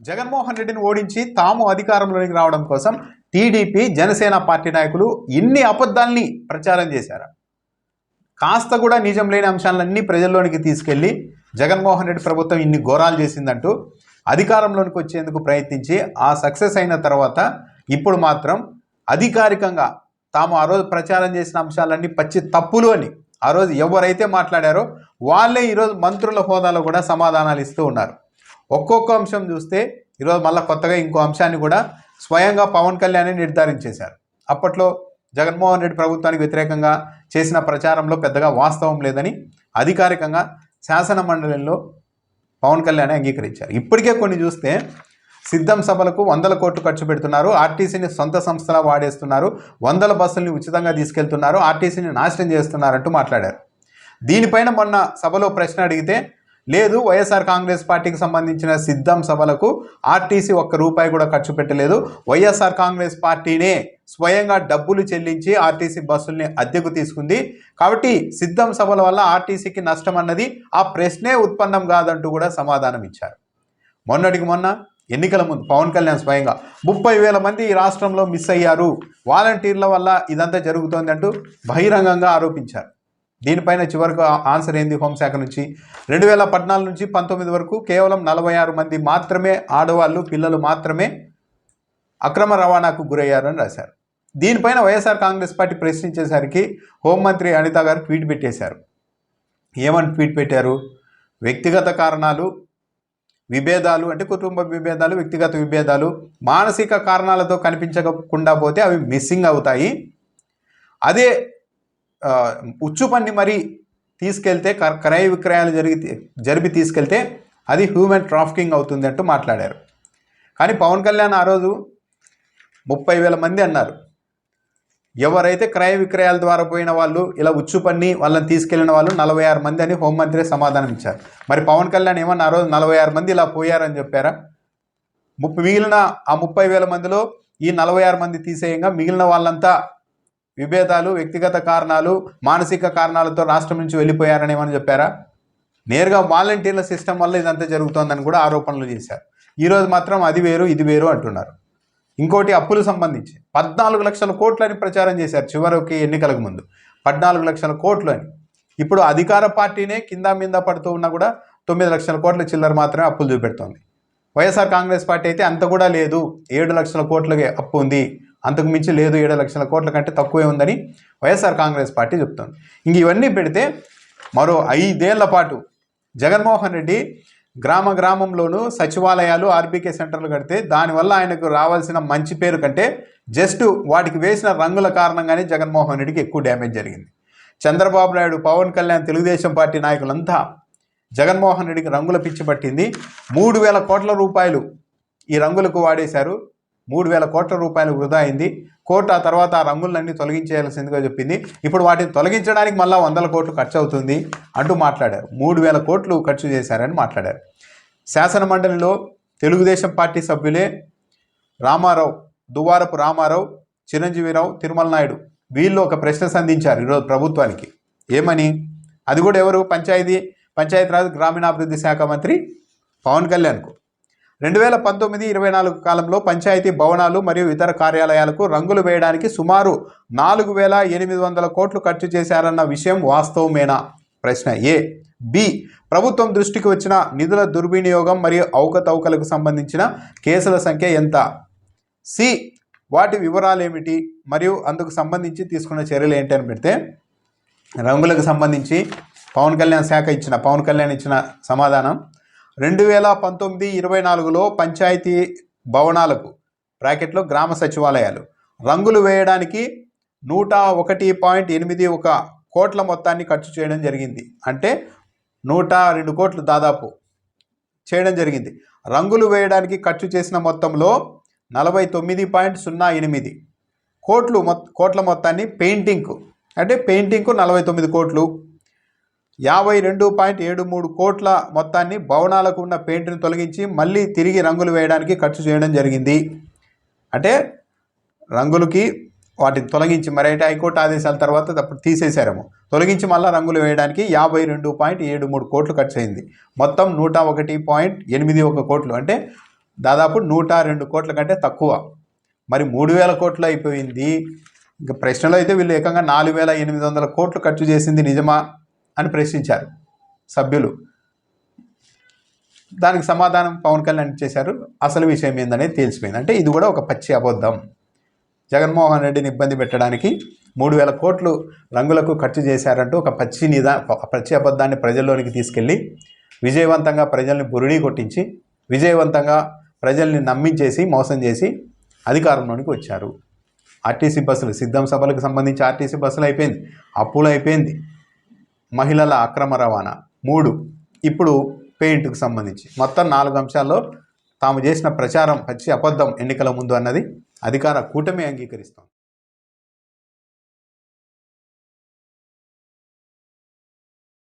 జగన్మోహన్ రెడ్డిని ఓడించి తాము అధికారంలోనికి రావడం కోసం టీడీపీ జనసేన పార్టీ నాయకులు ఇన్ని అబద్ధాల్ని ప్రచారం చేశారు. కాస్త కూడా నిజం లేని అంశాలన్నీ ప్రజల్లోనికి తీసుకెళ్ళి జగన్మోహన్ రెడ్డి ప్రభుత్వం ఇన్ని ఘోరాలు చేసిందంటూ అధికారంలోనికి వచ్చేందుకు ప్రయత్నించి ఆ సక్సెస్ అయిన తర్వాత ఇప్పుడు మాత్రం అధికారికంగా తాము ఆ రోజు ప్రచారం చేసిన అంశాలన్నీ పచ్చి తప్పులు అని ఆ రోజు ఎవరైతే మాట్లాడారో వాళ్ళే ఈరోజు మంత్రుల హోదాలో కూడా సమాధానాలు ఇస్తూ ఉన్నారు. ఒక్కొక్క అంశం చూస్తే ఈరోజు మళ్ళీ కొత్తగా ఇంకో అంశాన్ని కూడా స్వయంగా పవన్ కళ్యాణ్ నిర్ధారించేశారు. అప్పట్లో జగన్మోహన్ రెడ్డి ప్రభుత్వానికి వ్యతిరేకంగా చేసిన ప్రచారంలో పెద్దగా వాస్తవం లేదని అధికారికంగా శాసన మండలిలో పవన్ కళ్యాణ్ అంగీకరించారు. ఇప్పటికే కొన్ని చూస్తే సిద్ధం సభలకు వందల కోట్లు ఖర్చు పెడుతున్నారు ఆర్టీసీని సొంత సంస్థలా వాడేస్తున్నారు వందల బస్సుల్ని ఉచితంగా తీసుకెళ్తున్నారు ఆర్టీసీని నాశనం చేస్తున్నారంటూ మాట్లాడారు. దీనిపైన మొన్న సభలో ప్రశ్న అడిగితే లేదు వైఎస్ఆర్ కాంగ్రెస్ పార్టీకి సంబంధించిన సిద్ధం సభలకు ఆర్టీసీ ఒక్క రూపాయి కూడా ఖర్చు పెట్టలేదు. వైఎస్ఆర్ కాంగ్రెస్ పార్టీనే స్వయంగా డబ్బులు చెల్లించి ఆర్టీసీ బస్సుల్ని అద్దెకు తీసుకుంది. కాబట్టి సిద్ధం సభల వల్ల ఆర్టీసీకి నష్టం అన్నది ఆ ప్రశ్నే ఉత్పన్నం కాదంటూ కూడా సమాధానం ఇచ్చారు. మొన్నటికి మొన్న ఎన్నికల ముందు పవన్ కళ్యాణ్ స్వయంగా ముప్పై వేల మంది ఈ రాష్ట్రంలో మిస్ అయ్యారు. వాలంటీర్ల వల్ల ఇదంతా జరుగుతోంది అంటూ బహిరంగంగా ఆరోపించారు. దీనిపైన చివరకు ఆన్సర్ ఏంది హోంశాఖ నుంచి? రెండు వేల పద్నాలుగు నుంచి పంతొమ్మిది వరకు కేవలం నలభై ఆరు మంది మాత్రమే ఆడవాళ్ళు పిల్లలు మాత్రమే అక్రమ రవాణాకు గురయ్యారని రాశారు. దీనిపైన వైఎస్ఆర్ కాంగ్రెస్ పార్టీ ప్రశ్నించేసరికి హోంమంత్రి అనిత గారు ట్వీట్ పెట్టేశారు. ఏమని ట్వీట్ పెట్టారు? వ్యక్తిగత కారణాలు విభేదాలు అంటే కుటుంబ విభేదాలు వ్యక్తిగత విభేదాలు మానసిక కారణాలతో కనిపించకుండా పోతే అవి మిస్సింగ్ అవుతాయి. అదే ఉచ్చు పన్ని మరి తీసుకెళ్తే క్రయ విక్రయాలు జరిగి జరిపి తీసుకెళ్తే అది హ్యూమన్ ట్రాఫికింగ్ అవుతుంది అంటూ మాట్లాడారు. కానీ పవన్ కళ్యాణ్ ఆ రోజు ముప్పై వేల మంది అన్నారు. ఎవరైతే క్రయ విక్రయాల ద్వారా పోయిన వాళ్ళు ఇలా ఉచ్చు పన్ని వాళ్ళని తీసుకెళ్ళిన వాళ్ళు నలభై ఆరు మంది అని హోంమంత్రి సమాధానం ఇచ్చారు. మరి పవన్ కళ్యాణ్ ఏమన్నా ఆ రోజు నలభై ఆరు మంది ఇలా పోయారని చెప్పారా? ముప్పై మిగిలిన ఆ ముప్పై వేల మందిలో ఈ నలభై ఆరు మంది తీసేయంగా మిగిలిన వాళ్ళంతా విభేదాలు వ్యక్తిగత కారణాలు మానసిక కారణాలతో రాష్ట్రం నుంచి వెళ్ళిపోయారని ఏమని చెప్పారా? నేరుగా వాలంటీర్ల సిస్టమ్ వల్ల ఇదంతా జరుగుతోందని కూడా ఆరోపణలు చేశారు. ఈరోజు మాత్రం అది వేరు ఇది వేరు అంటున్నారు. ఇంకోటి అప్పులు సంబంధించి. పద్నాలుగు లక్షల కోట్లని ప్రచారం చేశారు చివరికి ఎన్నికలకు ముందు. పద్నాలుగు లక్షల కోట్లు అని ఇప్పుడు అధికార పార్టీనే కింద మీద పడుతూ ఉన్నా కూడా తొమ్మిది లక్షల కోట్ల చిల్లర మాత్రమే అప్పులు చూపెడుతోంది. వైఎస్ఆర్ కాంగ్రెస్ పార్టీ అయితే అంత కూడా లేదు. ఏడు లక్షల కోట్లకే అప్పు ఉంది. అంతకు మించి లేదు ఏడు లక్షల కోట్ల కంటే తక్కువే ఉందని వైఎస్ఆర్ కాంగ్రెస్ పార్టీ చెప్తోంది. ఇంక ఇవన్నీ పెడితే మరో ఐదేళ్ళ పాటు జగన్మోహన్ రెడ్డి గ్రామ గ్రామంలోనూ సచివాలయాలు ఆర్బీకే సెంటర్లు కడితే దానివల్ల ఆయనకు రావాల్సిన మంచి పేరు కంటే జస్ట్ వాటికి వేసిన రంగుల కారణంగానే జగన్మోహన్ రెడ్డికి ఎక్కువ డ్యామేజ్ జరిగింది. చంద్రబాబు నాయుడు పవన్ కళ్యాణ్ తెలుగుదేశం పార్టీ నాయకులంతా జగన్మోహన్ రెడ్డికి రంగుల పిచ్చి పట్టింది. మూడు వేల కోట్ల రూపాయలు ఈ రంగులకు వాడేశారు. మూడు వేల కోట్ల రూపాయలు వృధా అయింది. కోర్టు ఆ తర్వాత ఆ రంగులన్నీ తొలగించేయాల్సిందిగా చెప్పింది. ఇప్పుడు వాటిని తొలగించడానికి మళ్ళా వందల కోట్లు ఖర్చు అవుతుంది అంటూ మాట్లాడారు. మూడు వేల కోట్లు ఖర్చు చేశారని మాట్లాడారు. శాసన మండలిలో తెలుగుదేశం పార్టీ సభ్యులే రామారావు దువారపు రామారావు చిరంజీవిరావు తిరుమల నాయుడు వీళ్ళు ఒక ప్రశ్న సంధించారు ఈరోజు ప్రభుత్వానికి. ఏమని? అది కూడా ఎవరు? పంచాయతీ పంచాయతీరాజ్ గ్రామీణాభివృద్ధి శాఖ మంత్రి పవన్ కళ్యాణ్కు. రెండు వేల పంతొమ్మిది ఇరవై నాలుగు కాలంలో పంచాయతీ భవనాలు మరియు ఇతర కార్యాలయాలకు రంగులు వేయడానికి సుమారు నాలుగు వేల ఎనిమిది వందల కోట్లు ఖర్చు చేశారన్న విషయం వాస్తవమేనా? ప్రశ్న ఏ. బి. ప్రభుత్వం దృష్టికి వచ్చిన నిధుల దుర్వినియోగం మరియు అవకతవకలకు సంబంధించిన కేసుల సంఖ్య ఎంత? సి. వాటి వివరాలు ఏమిటి మరియు అందుకు సంబంధించి తీసుకున్న చర్యలు ఏంటి అని పెడితే రంగులకు సంబంధించి పవన్ కళ్యాణ్ శాఖ ఇచ్చిన పవన్ కళ్యాణ్ ఇచ్చిన సమాధానం రెండు వేల పంతొమ్మిది ఇరవై నాలుగులో పంచాయతీ భవనాలకు బ్రాకెట్లో గ్రామ సచివాలయాలు. రంగులు వేయడానికి నూట ఒకటి పాయింట్ ఎనిమిది ఒక కోట్ల మొత్తాన్ని ఖర్చు చేయడం జరిగింది. అంటే నూట రెండు కోట్లు దాదాపు చేయడం జరిగింది. రంగులు వేయడానికి ఖర్చు చేసిన మొత్తంలో నలభై తొమ్మిది పాయింట్ సున్నా ఎనిమిది కోట్లు మొత్ కోట్ల మొత్తాన్ని పెయింటింగ్కు అంటే పెయింటింగ్కు నలభై తొమ్మిది కోట్లు యాభై రెండు పాయింట్ ఏడు మూడు కోట్ల మొత్తాన్ని భవనాలకు ఉన్న పెయింట్ని తొలగించి మళ్ళీ తిరిగి రంగులు వేయడానికి ఖర్చు చేయడం జరిగింది. అంటే రంగులకి వాటిని తొలగించి మరైతే హైకోర్టు ఆదేశాల తర్వాత అప్పుడు తీసేశారేమో. తొలగించి మళ్ళీ రంగులు వేయడానికి యాభై రెండు పాయింట్ ఏడు మూడు కోట్లు ఖర్చు అయింది. మొత్తం నూట ఒకటి పాయింట్ ఎనిమిది ఒక కోట్లు. అంటే దాదాపు నూట రెండు కోట్ల కంటే తక్కువ. మరి మూడు వేల కోట్లు అయిపోయింది. ఇంకా ప్రశ్నలో అయితే వీళ్ళు ఏకంగా నాలుగు వేల ఎనిమిది వందల కోట్లు ఖర్చు చేసింది నిజమా? అని ప్రశ్నించారు సభ్యులు. దానికి సమాధానం పవన్ కళ్యాణ్ చేశారు. అసలు విషయం ఏందనేది తెలిసిపోయింది. అంటే ఇది కూడా ఒక పచ్చి అబద్ధం. జగన్మోహన్ రెడ్డిని ఇబ్బంది పెట్టడానికి మూడు వేల కోట్లు రంగులకు ఖర్చు చేశారంటూ ఒక పచ్చి నిదా పచ్చి అబద్ధాన్ని ప్రజల్లోనికి తీసుకెళ్ళి విజయవంతంగా ప్రజల్ని బురుడీ కొట్టించి విజయవంతంగా ప్రజల్ని నమ్మించేసి మోసం చేసి అధికారంలోనికి వచ్చారు. ఆర్టీసీ బస్సులు సిద్ధం సభలకు సంబంధించి ఆర్టీసీ బస్సులు అయిపోయింది. అప్పులు అయిపోయింది. మహిళల అక్రమ రవాణా. మూడు ఇప్పుడు పెయింట్కు సంబంధించి. మొత్తం నాలుగు అంశాల్లో తాము చేసిన ప్రచారం పచ్చి అబద్ధం ఎన్నికల ముందు అన్నది అధికార కూటమి అంగీకరిస్తోంది.